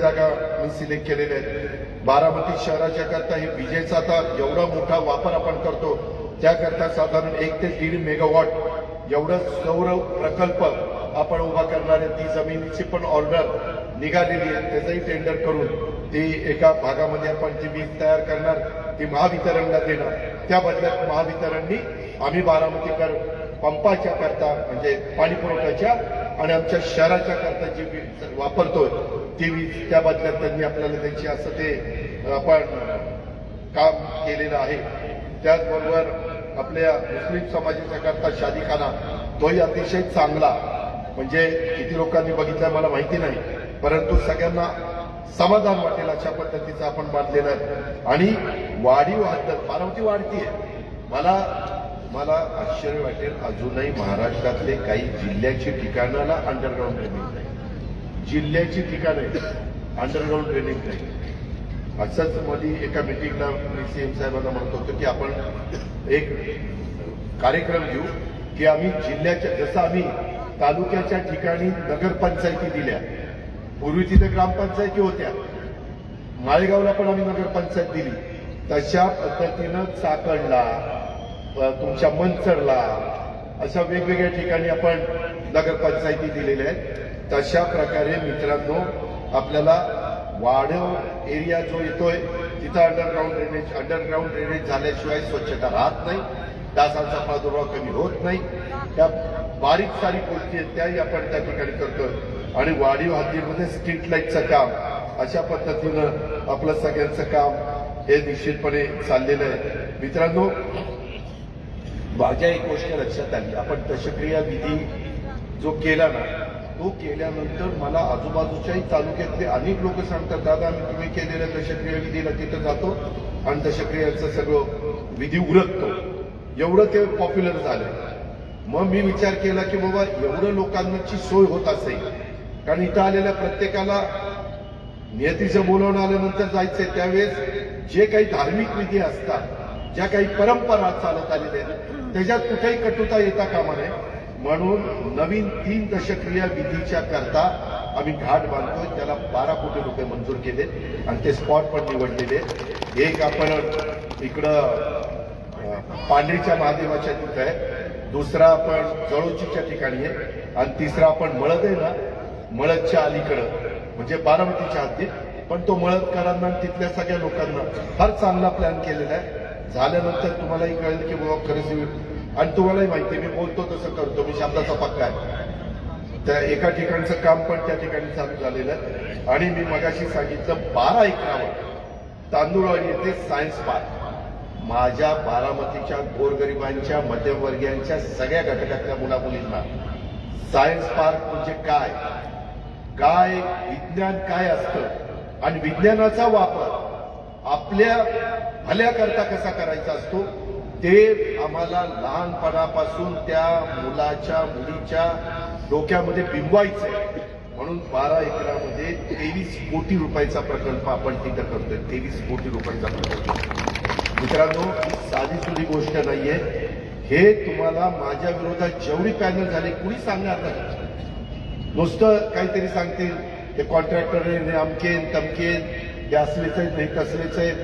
जागा मी सिलेक्ट केलेल्या आहेत. बारामती शहराच्या करता हे विजेचा आता एवढा मोठा वापर आपण करतो त्याकरता साधारण एक ते दीड मेगावॉट एवढा सौर प्रकल्प आपण उभा करणार आहे. ती जमिनीची पण ऑर्डर निघालेली आहे. त्याचंही टेंडर करून ती एका भागामध्ये आपण जी वीज तयार करणार ती महावितरणला देणार. त्या बदल्यात महावितरणनी आम्ही बारामतीकर पंपाच्या करता म्हणजे पाणी पुरवठ्याच्या आणि आमच्या शहराच्या करता जी वीज वापरतोय ती वीज त्या बदल्यात त्यांनी आपल्याला द्यायची असं ते आपण काम केलेलं आहे. त्याचबरोबर आपल्या मुस्लिम समाजाच्या करता शादीखाना तोही अतिशय चांगला. म्हणजे किती लोकांनी बघितलाय मला माहिती नाही. परंतु सगळ्यांना समाधान वाटेल अशा पद्धतीचं आपण बांधलेलं आहे. आणि वाढीव हद्द मानवती वाढतीये. मला मला आश्चर्य वाटेल अजूनही महाराष्ट्रातले काही जिल्ह्याची ठिकाणाला अंडरग्राऊंड ट्रेनिंग नाही. जिल्ह्याची ठिकाणं अंडरग्राऊंड ट्रेनिंग नाही. असंच मध्ये एका मिटिंगला मी सीएम साहेबांना म्हणत होतो की आपण एक कार्यक्रम घेऊ की आम्ही जिल्ह्याच्या जसं आम्ही तालुक्याच्या ठिकाणी नगरपंचायती दिल्या पूर्वी तिथे ग्रामपंचायती होत्या. माळेगावला पण आम्ही नगरपंचायत दिली. तशा पद्धतीनं चाकणला तुमच्या मंचरला अशा वेगवेगळ्या ठिकाणी आपण नगरपंचायती दिलेल्या आहेत. तशा प्रकारे मित्रांनो आपल्याला वाढव एरिया जो येतोय तिथं अंडरग्राऊंड ड्रेनेज अंडरग्राऊंड ड्रेनेज झाल्याशिवाय स्वच्छता राहत नाही. डासांचा प्रादुर्भाव कमी होत नाही. त्या बारीक सारीक गोष्टी आहेत त्याही आपण त्या ठिकाणी करतोय. आणि वाढीव हद्दीमध्ये स्ट्रीट लाईटचं काम अशा पद्धतीनं आपलं सगळ्यांचं काम हे निश्चितपणे चाललेलं आहे. मित्रांनो माझ्या एक गोष्ट लक्षात आली. आपण दशक्रिया विधी जो केला ना तो केल्यानंतर मला आजूबाजूच्याही तालुक्यातले अनेक लोक सांगतात दादा आम्ही तुम्ही केलेल्या दशक्रिया विधीला तिथं जातो आणि दशक्रियांचं सगळं विधी उरकतो. एवढं ते पॉप्युलर झालं. मग मी विचार केला की बाबा एवढं लोकांची सोय होत असेल कारण इथं आलेल्या प्रत्येकाला नियतीचं बोलवून आल्यानंतर जायचंय. त्यावेळेस जे काही धार्मिक विधी असतात ज्या काही परंपरा चालत आलेल्या आहेत त्याच्यात कुठेही कटुता येता कामा नये. म्हणून नवीन तीन दशक्रिया विधीच्या करता आम्ही घाट बांधतोय. त्याला बारा कोटी रुपये मंजूर केले आणि ते स्पॉट पण निवडलेले एक आपण इकडं पांढरीच्या महादेवाच्या तिथं आहे. दुसरा आपण जळोचीच्या ठिकाणी आहे. आणि तिसरा आपण मळद आहे ना मळदच्या अलीकडं म्हणजे बारामतीच्या हद्दीत. पण तो मळदकरांना तिथल्या सगळ्या लोकांना फार चांगला प्लॅन केलेला आहे. झाल्यानंतर तुम्हालाही कळेल की बाबा खरंच हे- आणि तुम्हालाही माहिती आहे, मी बोलतो तसं करतो मी शब्दाचा पक्का आहे. त्या एका ठिकाणचं काम पण त्या ठिकाणी चालू झालेलं आहे. आणि मी मगाशी सांगितलं बारा एकरावर तांदूळवाडी येथे सायन्स पार्क माझ्या बारामतीच्या गोरगरिबांच्या मध्यमवर्गीयांच्या सगळ्या घटकातल्या मुलामुलींना सायन्स पार्क म्हणजे काय? काय विज्ञान काय असतं? आणि विज्ञानाचा वापर आपल्या भल्याकरता कसा करायचा असतो ते आम्हाला लहानपणापासून त्या मुलाच्या मुलीच्या डोक्यामध्ये बिंबवायचंय म्हणून बारा एकरामध्ये तेवीस कोटी रुपयाचा प्रकल्प आपण तिथं करतोय. तेवीस कोटी रुपयाचा प्रकल्प. मित्रांनो साधी सुधी गोष्ट नाहीये. हे तुम्हाला माझ्या विरोधात जेवढी पॅनल झाले कुणी सांगणार नाही. नुसतं काहीतरी सांगतील हे कॉन्ट्रॅक्टर हे अमकेन तमकेन हे असलेच आहेत हे कसलेच आहेत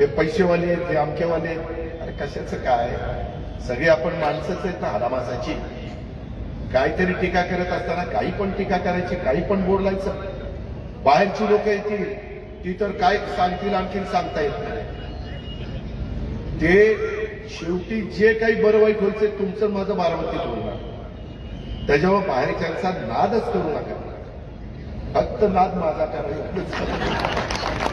हे पैसेवाले आहेत हे अमकेवाले आहेत. अरे कशाचं काय? सगळे आपण माणसंच आहेत ना हरामासाची. काहीतरी टीका करत असताना काही पण टीका करायची काही पण बोलायचं. बाहेरची लोक येतील ती तर काय सांगतील आणखीन सांगता येत नाही. ते शेवटी जे काही बरं वाईट व्हायचं तुमचं माझं बारामतीत होणार. त्याच्यावर बाहेरच्यांचा नादच करू नका. फक्त नाद माझा करा